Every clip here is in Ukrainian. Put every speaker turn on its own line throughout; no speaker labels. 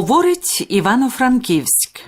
Говорить Івано-Франківськ.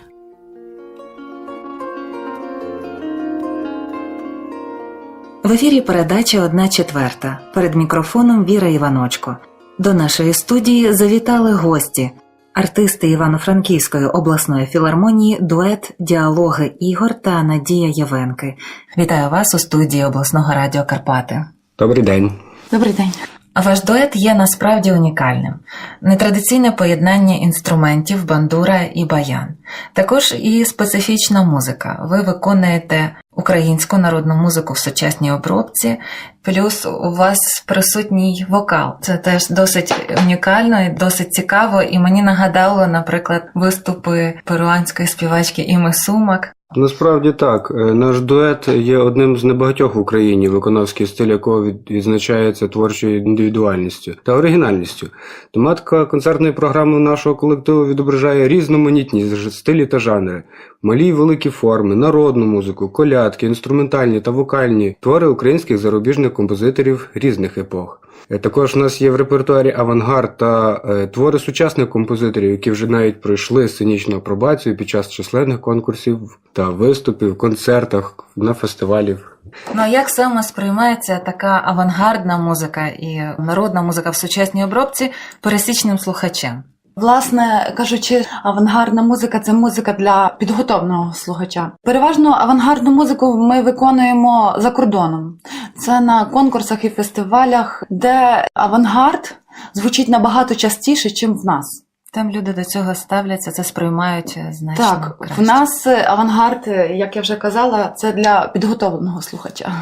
В ефірі передача «Одна четверта. Перед мікрофоном Віра Іваночко. До нашої студії завітали гості, артисти Івано-Франківської обласної філармонії, дует, діалоги Ігор та Надія Євенки. Вітаю вас у студії обласного радіо Карпати.
Добрий день.
Добрий день.
Ваш дует є насправді унікальним. Нетрадиційне поєднання інструментів, бандура і баян. Також і специфічна музика. Ви виконуєте українську народну музику в сучасній обробці, плюс у вас присутній вокал. Це теж досить унікально і досить цікаво. І мені нагадало, наприклад, виступи перуанської співачки Іми Сумак.
Насправді так. Е, Наш дует є одним з небагатьох в Україні, виконавський стиль якого від- відзначається творчою індивідуальністю та оригінальністю. Тематика концертної програми нашого колективу відображає різноманітність стилі та жанри, малі й великі форми, народну музику, колядки, інструментальні та вокальні твори українських зарубіжних композиторів різних епох. Е, Також у нас є в репертуарі авангард та е, твори сучасних композиторів, які вже навіть пройшли сценічну апробацію під час численних конкурсів та виступів, концертах на фестивалів.
Ну а як саме сприймається така авангардна музика і народна музика в сучасній обробці пересічним слухачем?
Власне кажучи, авангардна музика це музика для підготовленого слухача. Переважно авангардну музику ми виконуємо за кордоном. Це на конкурсах і фестивалях, де авангард звучить набагато частіше, ніж в нас.
Там люди до цього ставляться, це сприймають е, значно
Так,
краще.
в нас е, авангард, е, як я вже казала, це для підготовленого слухача.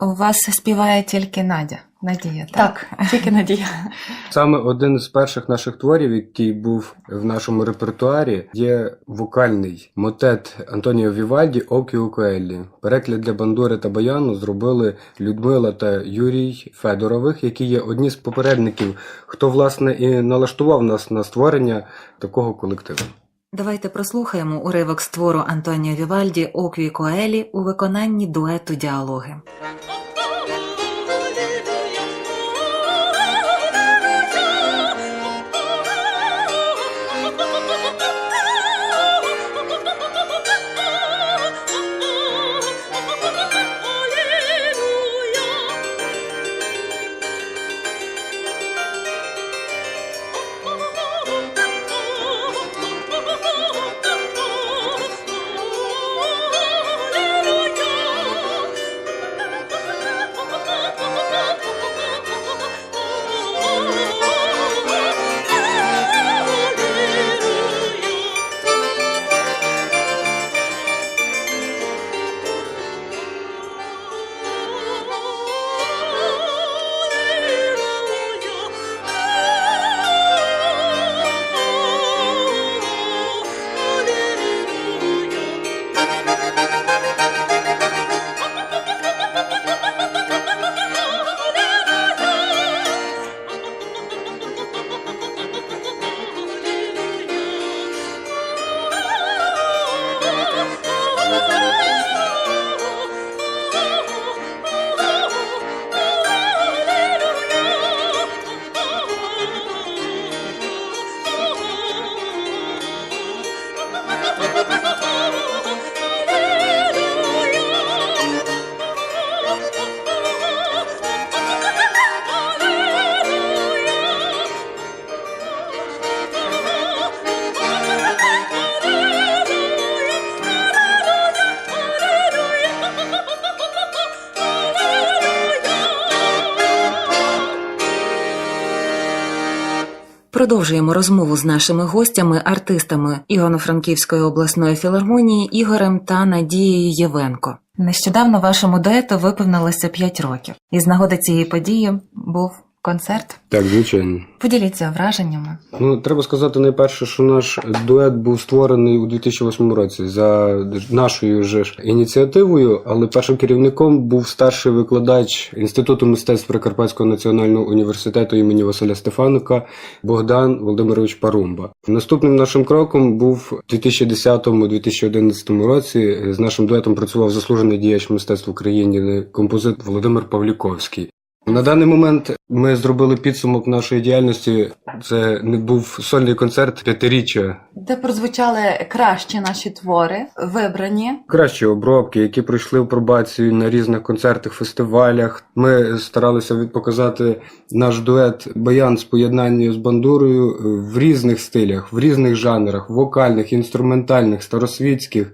у вас співає тільки Надя. Надія, так?
Так, тільки надія.
Саме один з перших наших творів, який був в нашому репертуарі, є вокальний мотет Антоніо Вівальді Окі Укуеллі. Переклад для бандури та баяну зробили Людмила та Юрій Федорових, які є одні з попередників, хто власне і налаштував нас на створення такого колективу.
Давайте прослухаємо уривок з твору Антоніо Вівальді Окві Коелі у виконанні дуету діалоги. Thank you. Продовжуємо розмову з нашими гостями, артистами Івано-Франківської обласної філармонії Ігорем та Надією Євенко. Нещодавно вашому дуету виповнилося 5 років, і з нагоди цієї події був концерт.
Так, звичайно.
Поділіться враженнями.
Ну, треба сказати найперше, що наш дует був створений у 2008 році за нашою ж ініціативою, але першим керівником був старший викладач Інституту мистецтв Прикарпатського національного університету імені Василя Стефаника Богдан Володимирович Парумба. Наступним нашим кроком був у 2010-2011 році. З нашим дуетом працював заслужений діяч мистецтв України, композитор Володимир Павліковський. На даний момент ми зробили підсумок нашої діяльності. Це не був сольний концерт п'ятиріччя.
Де прозвучали кращі наші твори, вибрані.
Кращі обробки, які пройшли в пробацію на різних концертах, фестивалях. Ми старалися показати наш дует баян з поєднанням з бандурою в різних стилях, в різних жанрах, вокальних, інструментальних, старосвітських.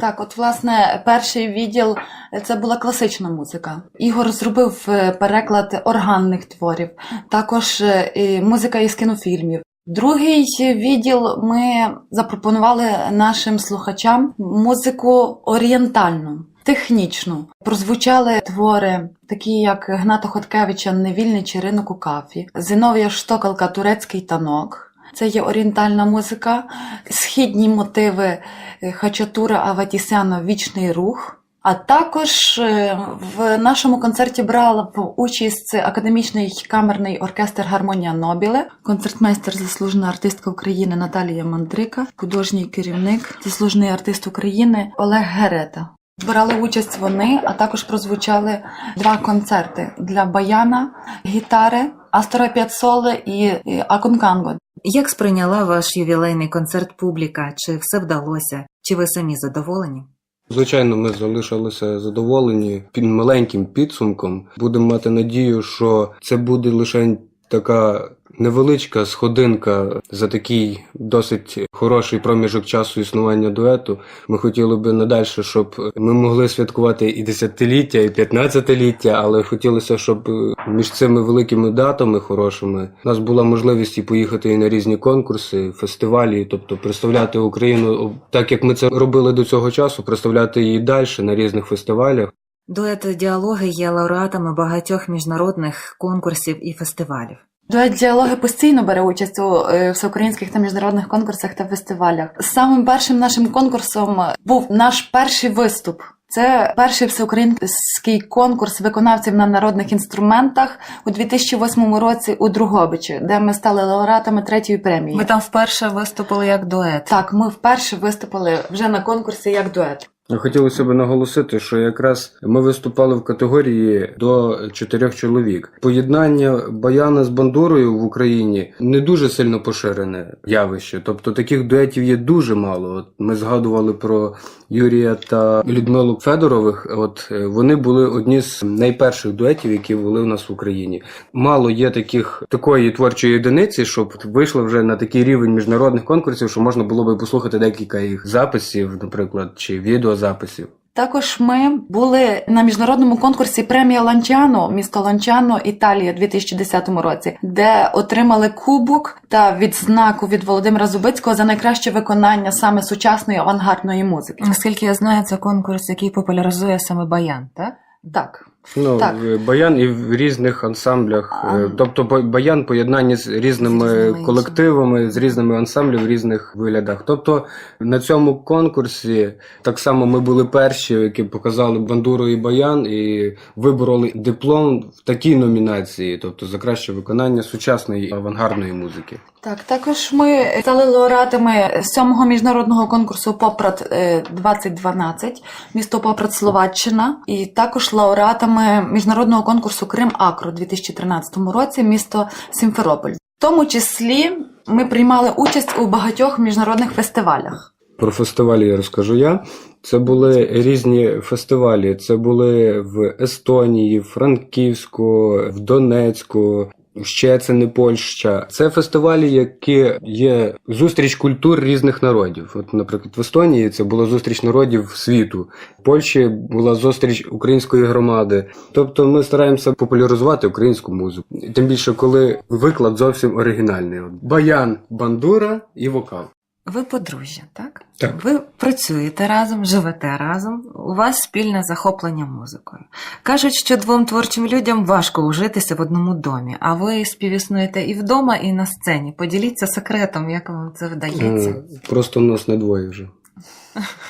Так, от власне перший відділ е, це була класична музика. Ігор зробив е, переклад органних творів, також е, музика із кінофільмів. Другий відділ ми запропонували нашим слухачам музику орієнтальну, технічну. Прозвучали твори, такі як Гната Хоткевича Невільний ринок у кафі, Зиновія Штокалка Турецький танок. Це є орієнтальна музика, східні мотиви е, Хачатура Аватісяна Вічний рух. А також е, в нашому концерті брав участь академічний камерний оркестр Гармонія Нобіле, концертмейстер, заслужена артистка України Наталія Мандрика, художній керівник, заслужений артист України Олег Герета. Брали участь вони, а також прозвучали два концерти для баяна, гітари, Астора П'ятсоле і і Аконканго.
Як сприйняла ваш ювілейний концерт публіка? Чи все вдалося? Чи ви самі задоволені?
Звичайно, ми залишилися задоволені під маленьким підсумком. Будемо мати надію, що це буде лише така невеличка сходинка за такий досить хороший проміжок часу існування дуету. Ми хотіли би надальше, щоб ми могли святкувати і десятиліття, і п'ятнадцятиліття, але хотілося, щоб між цими великими датами хорошими у нас була можливість і поїхати і на різні конкурси, фестивалі, тобто представляти Україну так, як ми це робили до цього часу, представляти її далі на різних фестивалях.
Дует діалоги є лауреатами багатьох міжнародних конкурсів і фестивалів.
Дует діалоги постійно бере участь у е, всеукраїнських та міжнародних конкурсах та фестивалях. Самим першим нашим конкурсом був наш перший виступ. Це перший всеукраїнський конкурс виконавців на народних інструментах у 2008 році у Другобичі, де ми стали лауреатами третьої премії.
Ви там вперше виступили як дует.
Так, ми вперше виступили вже на конкурсі як дует.
Хотілося б наголосити, що якраз ми виступали в категорії до чотирьох чоловік. Поєднання баяна з бандурою в Україні не дуже сильно поширене явище. Тобто таких дуетів є дуже мало. От ми згадували про Юрія та Людмилу Федорових. От е, вони були одні з найперших дуетів, які були в нас в Україні. Мало є таких такої творчої одиниці, щоб вийшли вже на такий рівень міжнародних конкурсів, що можна було би послухати декілька їх записів, наприклад, чи відеозаписів.
Також ми були на міжнародному конкурсі премія Ланчано, місто Ланчано, Італія, у 2010 році, де отримали кубок та відзнаку від Володимира Зубицького за найкраще виконання саме сучасної авангардної музики.
Наскільки я знаю, це конкурс, який популяризує саме баян, так?
Так.
Ну,
Так.
баян і в різних ансамблях.
А.
Е, Тобто ба- баян поєднання з різними
З різними
колективами, з різними ансамблями в різних виглядах. Тобто на цьому конкурсі так само ми були перші, які показали бандуру і баян, і вибороли диплом в такій номінації, тобто за краще виконання сучасної авангардної музики.
Так, також ми стали лауреатами сьомого міжнародного конкурсу Попрат е, 2012, місто Попрат Словаччина, і також лауреатами міжнародного конкурсу Крим Акро у 2013 році, місто Сімферополь. В тому числі ми приймали участь у багатьох міжнародних фестивалях.
Про фестивалі розкажу я. Це були різні фестивалі. Це були в Естонії, Франківську, в Донецьку. Щецини, Польща. Це фестивалі, які є зустріч культур різних народів. От, наприклад, в Естонії це була зустріч народів світу, в Польщі була зустріч української громади. Тобто ми стараємося популяризувати українську музику. Тим більше, коли виклад зовсім оригінальний. От Баян, бандура і вокал.
Ви подружжя, так?
Так.
Ви працюєте разом, живете разом, у вас спільне захоплення музикою. Кажуть, що двом творчим людям важко ужитися в одному домі, а ви співіснуєте і вдома, і на сцені. Поділіться секретом, як вам це вдається.
Е, Просто у нас не двоє вже.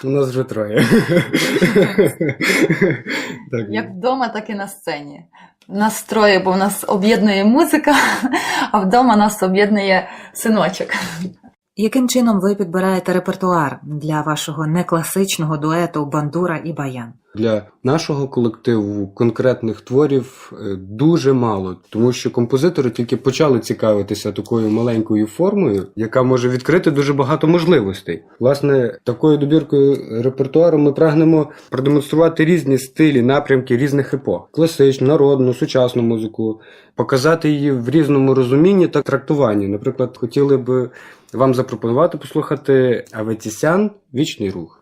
У нас вже троє. Так.
Як вдома, так і на сцені. Нас троє, бо в нас об'єднує музика, а вдома нас об'єднує синочок.
Яким чином ви підбираєте репертуар для вашого некласичного дуету бандура і баян?
Для нашого колективу конкретних творів е, дуже мало, тому що композитори тільки почали цікавитися такою маленькою формою, яка може відкрити дуже багато можливостей. Власне, такою добіркою репертуару ми прагнемо продемонструвати різні стилі, напрямки різних епох: класичну, народну, сучасну музику, показати її в різному розумінні та трактуванні. Наприклад, хотіли б вам запропонувати послухати Аветісян Вічний рух.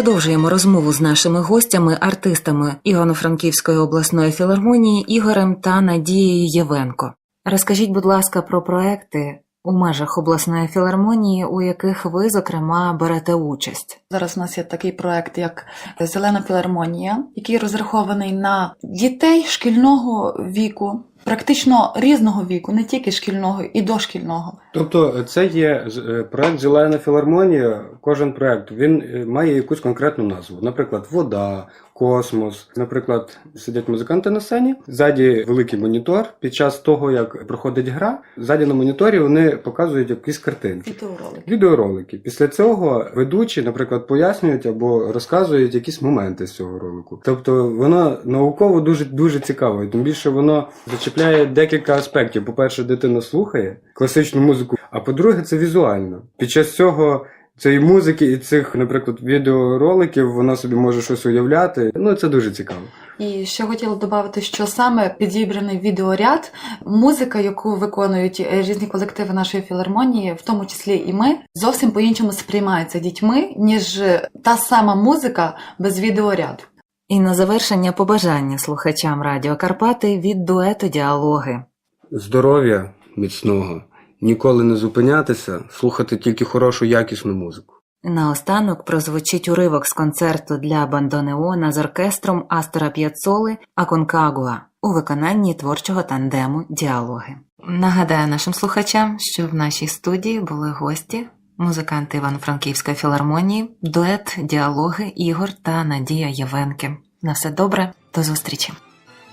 Продовжуємо розмову з нашими гостями, артистами Івано-Франківської обласної філармонії Ігорем та Надією Євенко. Розкажіть, будь ласка, про проекти у межах обласної філармонії, у яких ви, зокрема, берете участь.
Зараз у нас є такий проект, як Зелена філармонія, який розрахований на дітей шкільного віку, практично різного віку, не тільки шкільного і дошкільного.
Тобто, це є е, проект Зелена філармонія. Кожен проект він е, має якусь конкретну назву. Наприклад, вода, космос. Наприклад, сидять музиканти на сцені, ззаді великий монітор. Під час того, як проходить гра, ззаді на моніторі вони показують якісь картинки.
Відеоролик.
Відеоролики. Після цього ведучі, наприклад, пояснюють або розказують якісь моменти з цього ролику. Тобто воно науково дуже дуже цікаво. І тим більше воно зачіпляє декілька аспектів. По-перше, дитина слухає класичну музику, а по-друге, це візуально. Під час цього. Цієї музики і цих, наприклад, відеороликів вона собі може щось уявляти. Ну це дуже цікаво.
І ще хотіла додати, що саме підібраний відеоряд, музика, яку виконують різні колективи нашої філармонії, в тому числі і ми, зовсім по-іншому сприймається дітьми, ніж та сама музика без відеоряду.
І на завершення побажання слухачам Радіо Карпати від дуету діалоги.
Здоров'я міцного, ніколи не зупинятися, слухати тільки хорошу якісну музику.
Наостанок прозвучить уривок з концерту для бандонеона з оркестром Астора П'яцоли Аконкагуа у виконанні творчого тандему діалоги. Нагадаю нашим слухачам, що в нашій студії були гості, музиканти Івано-Франківської філармонії, дует діалоги Ігор та Надія Євенки. На все добре, до зустрічі!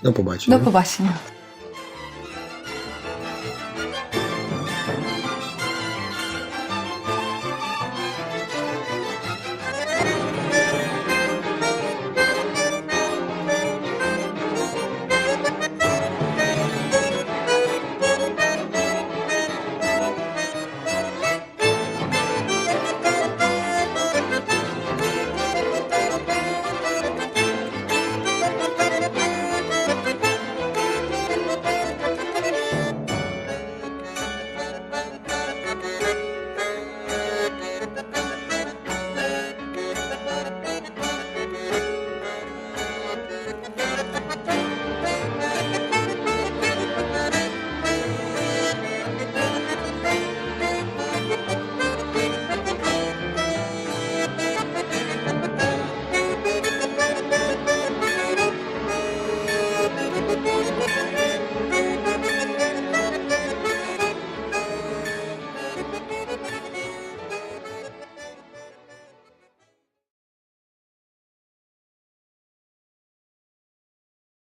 До побачення.
До побачення.